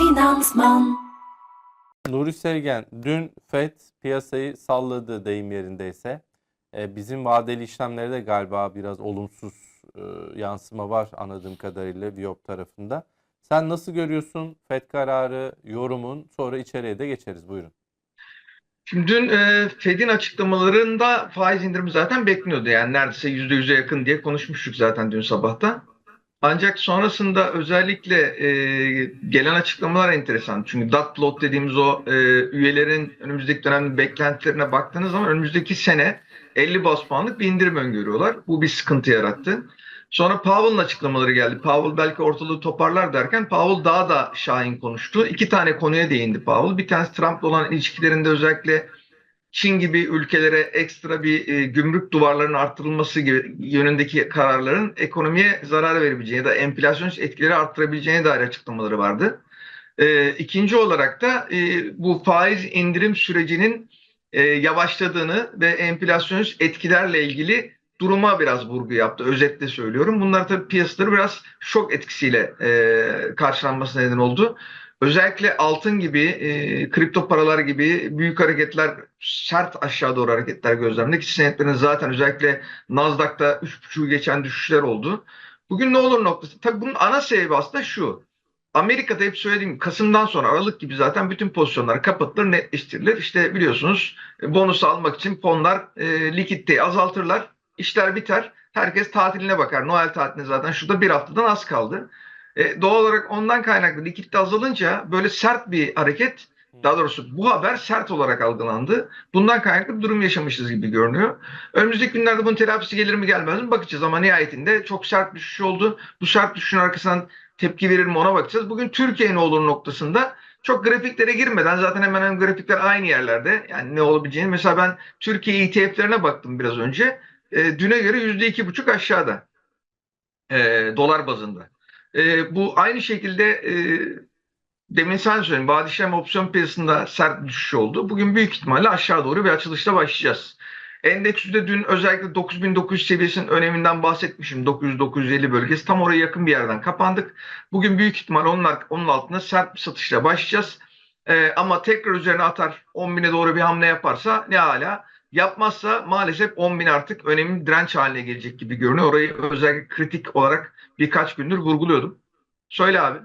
Finansman. Nuri Sevgen, dün FED piyasayı salladı deyim yerindeyse. E, bizim vadeli işlemlere de galiba biraz olumsuz e, yansıma var anladığım kadarıyla Viyop tarafında. Sen nasıl görüyorsun FED kararı, yorumun? Sonra içeriye de geçeriz. Buyurun. Şimdi dün e, Fed'in açıklamalarında faiz indirimi zaten bekliyordu. Yani neredeyse %100'e yakın diye konuşmuştuk zaten dün sabahta. Ancak sonrasında özellikle e, gelen açıklamalar enteresan. Çünkü dot plot dediğimiz o e, üyelerin önümüzdeki dönemde beklentilerine baktığınız zaman önümüzdeki sene 50 bas puanlık bir indirim öngörüyorlar. Bu bir sıkıntı yarattı. Sonra Powell'ın açıklamaları geldi. Powell belki ortalığı toparlar derken Powell daha da şahin konuştu. İki tane konuya değindi Powell. Bir tanesi Trump'la olan ilişkilerinde özellikle Çin gibi ülkelere ekstra bir e, gümrük duvarlarının arttırılması gibi yönündeki kararların ekonomiye zarar verebileceğini ya da enflasyon etkileri arttırabileceğine dair açıklamaları vardı. E, ikinci olarak da e, bu faiz indirim sürecinin e, yavaşladığını ve enflasyon etkilerle ilgili duruma biraz vurgu yaptı. Özetle söylüyorum. Bunlar tabii piyasaları biraz şok etkisiyle e, karşılanmasına neden oldu. Özellikle altın gibi, e, kripto paralar gibi büyük hareketler, sert aşağı doğru hareketler gözlemledik. Senetlerin zaten özellikle Nasdaq'ta 3.5'u geçen düşüşler oldu. Bugün ne olur noktası? Tabii bunun ana sebebi aslında şu. Amerika'da hep söylediğim Kasım'dan sonra Aralık gibi zaten bütün pozisyonlar kapatılır, netleştirilir. İşte biliyorsunuz e, bonus almak için fonlar e, likiditeyi azaltırlar. İşler biter. Herkes tatiline bakar. Noel tatiline zaten şurada bir haftadan az kaldı. E, doğal olarak ondan kaynaklı likitte azalınca böyle sert bir hareket daha doğrusu bu haber sert olarak algılandı. Bundan kaynaklı bir durum yaşamışız gibi görünüyor. Önümüzdeki günlerde bunun terapisi gelir mi gelmez mi bakacağız ama nihayetinde çok sert düşüş oldu. Bu sert düşüşün arkasından tepki verir mi ona bakacağız. Bugün Türkiye ne olur noktasında çok grafiklere girmeden zaten hemen hemen grafikler aynı yerlerde. Yani ne olabileceğini mesela ben Türkiye ETF'lerine baktım biraz önce. E, düne göre yüzde iki buçuk aşağıda. E, dolar bazında. E, bu aynı şekilde e, demin sen söyledin. Vadi işlem opsiyon piyasasında sert düşüş oldu. Bugün büyük ihtimalle aşağı doğru bir açılışla başlayacağız. Endeks'te dün özellikle 9900 seviyesinin öneminden bahsetmişim. 900-950 bölgesi tam oraya yakın bir yerden kapandık. Bugün büyük ihtimal onun, onun altında sert bir satışla başlayacağız. Ee, ama tekrar üzerine atar 10.000'e doğru bir hamle yaparsa ne hala. Yapmazsa maalesef 10.000 artık önemli direnç haline gelecek gibi görünüyor. Orayı özellikle kritik olarak birkaç gündür vurguluyordum. Söyle abi.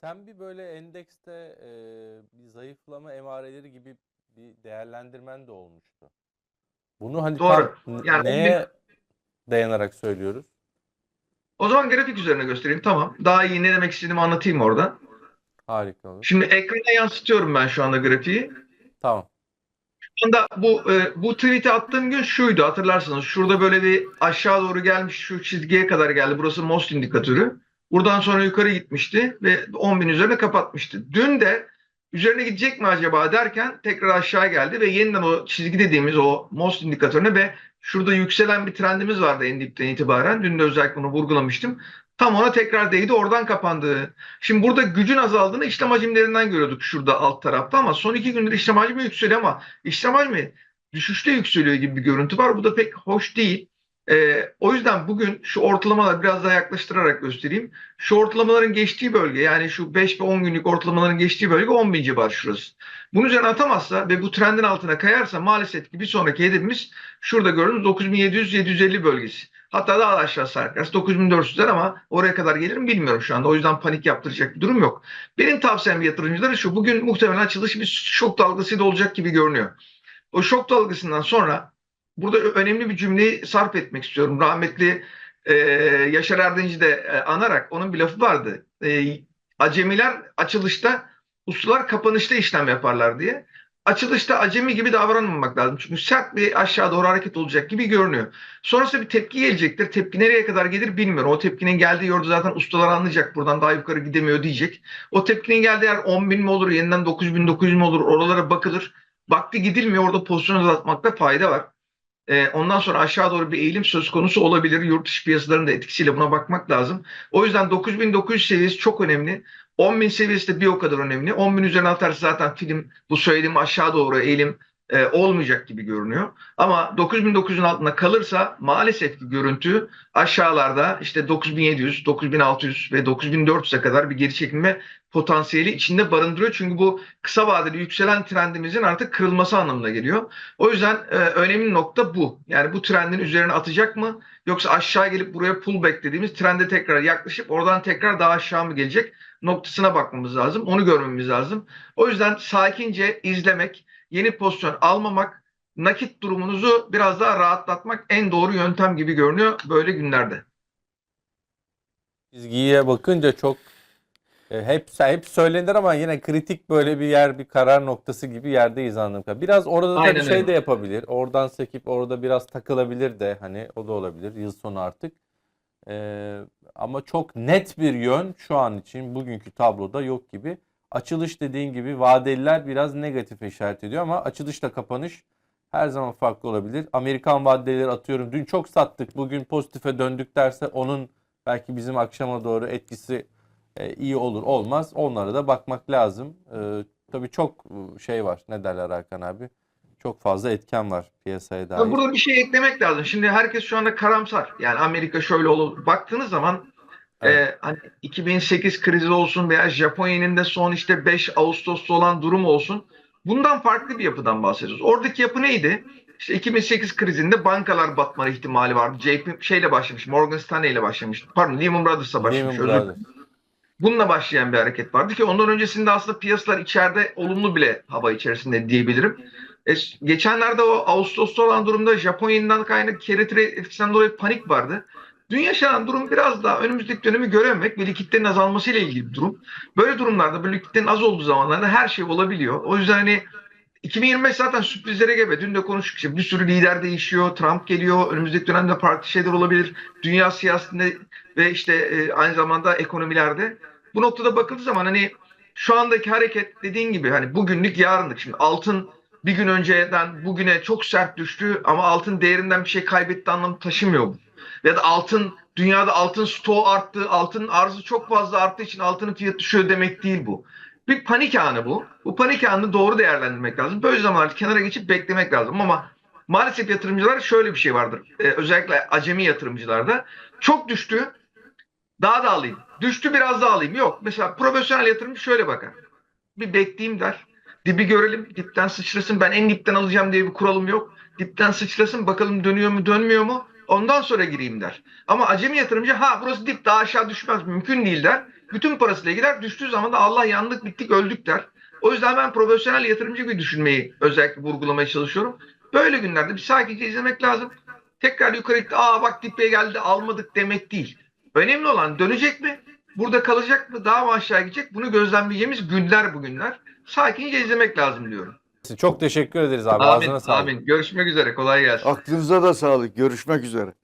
Sen bir böyle endekste e, bir zayıflama emareleri gibi bir değerlendirmen de olmuştu. Bunu hani Doğru. tam Yani neye dayanarak söylüyoruz? O zaman grafik üzerine göstereyim. Tamam. Daha iyi ne demek istediğimi anlatayım orada. Harika olur. Şimdi ekrana yansıtıyorum ben şu anda grafiği. Tamam. Anda bu e, bu tweet'i attığım gün şuydu hatırlarsanız. Şurada böyle bir aşağı doğru gelmiş şu çizgiye kadar geldi. Burası Most indikatörü. Buradan sonra yukarı gitmişti ve 10.000 üzerine kapatmıştı. Dün de üzerine gidecek mi acaba derken tekrar aşağı geldi ve yeniden o çizgi dediğimiz o Most indikatörüne ve şurada yükselen bir trendimiz vardı en dipten itibaren. Dün de özellikle bunu vurgulamıştım. Tam ona tekrar değdi oradan kapandı. Şimdi burada gücün azaldığını işlem hacimlerinden görüyorduk şurada alt tarafta ama son iki gündür işlem hacmi yükseliyor ama işlem hacmi düşüşte yükseliyor gibi bir görüntü var. Bu da pek hoş değil. Ee, o yüzden bugün şu ortalamaları biraz daha yaklaştırarak göstereyim. Şu ortalamaların geçtiği bölge yani şu 5 ve 10 günlük ortalamaların geçtiği bölge 10 bin civarı şurası. Bunun üzerine atamazsa ve bu trendin altına kayarsa maalesef ki bir sonraki hedefimiz şurada gördüğünüz 9700-750 bölgesi. Hatta daha da aşağı sarkarsa 9400'ler ama oraya kadar gelir mi bilmiyorum şu anda. O yüzden panik yaptıracak bir durum yok. Benim tavsiyem yatırımcılara şu. Bugün muhtemelen açılış bir şok dalgasıyla olacak gibi görünüyor. O şok dalgasından sonra burada önemli bir cümleyi sarf etmek istiyorum. Rahmetli e, Yaşar Erdinci de e, anarak onun bir lafı vardı. E, acemiler açılışta, ustalar kapanışta işlem yaparlar diye. Açılışta acemi gibi davranmamak lazım. Çünkü sert bir aşağı doğru hareket olacak gibi görünüyor. Sonrasında bir tepki gelecektir. Tepki nereye kadar gelir bilmiyorum. O tepkinin geldiği yolda zaten ustalar anlayacak. Buradan daha yukarı gidemiyor diyecek. O tepkinin geldiği yer 10 bin mi olur, yeniden 9 bin, 900 mi olur oralara bakılır. Vakti gidilmiyor. Orada pozisyon azaltmakta fayda var. Ee, ondan sonra aşağı doğru bir eğilim söz konusu olabilir. Yurt dışı piyasalarının da etkisiyle buna bakmak lazım. O yüzden 9900 seviyesi çok önemli. 10.000 seviyesi de bir o kadar önemli. 10.000 üzerine atarsa zaten film bu söylediğim aşağı doğru eğilim e, olmayacak gibi görünüyor. Ama 9.900'ün altında kalırsa maalesef ki görüntü aşağılarda işte 9700, 9600 ve 9400'e kadar bir geri çekilme potansiyeli içinde barındırıyor. Çünkü bu kısa vadeli yükselen trendimizin artık kırılması anlamına geliyor. O yüzden e, önemli nokta bu. Yani bu trendin üzerine atacak mı? Yoksa aşağı gelip buraya pullback dediğimiz trende tekrar yaklaşıp oradan tekrar daha aşağı mı gelecek noktasına bakmamız lazım. Onu görmemiz lazım. O yüzden sakince izlemek, yeni pozisyon almamak, nakit durumunuzu biraz daha rahatlatmak en doğru yöntem gibi görünüyor böyle günlerde. Çizgiye bakınca çok e, hep hep söylenir ama yine kritik böyle bir yer, bir karar noktası gibi yerdeyiz anladığım kadarıyla. Biraz orada da tabii şey öyle. de yapabilir. Oradan sekip orada biraz takılabilir de hani o da olabilir yıl sonu artık. Ee, ama çok net bir yön şu an için bugünkü tabloda yok gibi. Açılış dediğin gibi vadeliler biraz negatif işaret ediyor ama açılışla kapanış her zaman farklı olabilir. Amerikan vadeleri atıyorum dün çok sattık bugün pozitife döndük derse onun belki bizim akşama doğru etkisi e, iyi olur olmaz. Onlara da bakmak lazım. E, tabii çok e, şey var ne derler Hakan abi. Çok fazla etken var piyasaya dair. Burada bir şey eklemek lazım. Şimdi herkes şu anda karamsar. Yani Amerika şöyle olur. Baktığınız zaman Evet. e, hani 2008 krizi olsun veya Japonya'nın da son işte 5 Ağustos'ta olan durum olsun. Bundan farklı bir yapıdan bahsediyoruz. Oradaki yapı neydi? İşte 2008 krizinde bankalar batma ihtimali vardı. JP şeyle başlamış. Morgan Stanley ile başlamış. Pardon Lehman Brothers'la başlamış. Lehman Brothers. Bununla başlayan bir hareket vardı ki ondan öncesinde aslında piyasalar içeride olumlu bile hava içerisinde diyebilirim. E, geçenlerde o Ağustos'ta olan durumda Japonya'dan kaynaklı carry trade etkisinden dolayı panik vardı. Dün yaşanan durum biraz daha önümüzdeki dönemi görememek ve likiditenin azalmasıyla ilgili bir durum. Böyle durumlarda böyle likiditenin az olduğu zamanlarda her şey olabiliyor. O yüzden hani 2025 zaten sürprizlere gebe. Dün de konuştuk işte bir sürü lider değişiyor. Trump geliyor. Önümüzdeki dönemde farklı şeyler olabilir. Dünya siyasetinde ve işte e, aynı zamanda ekonomilerde. Bu noktada bakıldığı zaman hani şu andaki hareket dediğin gibi hani bugünlük yarınlık. Şimdi altın bir gün önceden bugüne çok sert düştü ama altın değerinden bir şey kaybetti anlamı taşımıyor bu. Ya da altın dünyada altın stoğu arttı, altının arzı çok fazla arttığı için altının fiyatı düşüyor demek değil bu. Bir panik anı bu. Bu panik anını doğru değerlendirmek lazım. Böyle zamanlarda kenara geçip beklemek lazım ama maalesef yatırımcılar şöyle bir şey vardır. Ee, özellikle acemi yatırımcılarda çok düştü daha da alayım. Düştü biraz daha alayım. Yok. Mesela profesyonel yatırımcı şöyle bakar. Bir bekleyeyim der. Dibi görelim. Dipten sıçrasın. Ben en dipten alacağım diye bir kuralım yok. Dipten sıçrasın. Bakalım dönüyor mu dönmüyor mu? Ondan sonra gireyim der. Ama acemi yatırımcı ha burası dip daha aşağı düşmez. Mümkün değil der. Bütün parasıyla gider. Düştüğü zaman da Allah yandık bittik öldük der. O yüzden ben profesyonel yatırımcı gibi düşünmeyi özellikle vurgulamaya çalışıyorum. Böyle günlerde bir sakince izlemek lazım. Tekrar yukarı gitti. Aa bak dipe geldi almadık demek değil. Önemli olan dönecek mi? Burada kalacak mı? Daha mı aşağı gidecek? Bunu gözlemleyeceğimiz günler bugünler. Sakince izlemek lazım diyorum. Çok teşekkür ederiz abi. Amin. Ağzına sağlık. Amin. Görüşmek üzere. Kolay gelsin. Aklınıza da sağlık. Görüşmek üzere.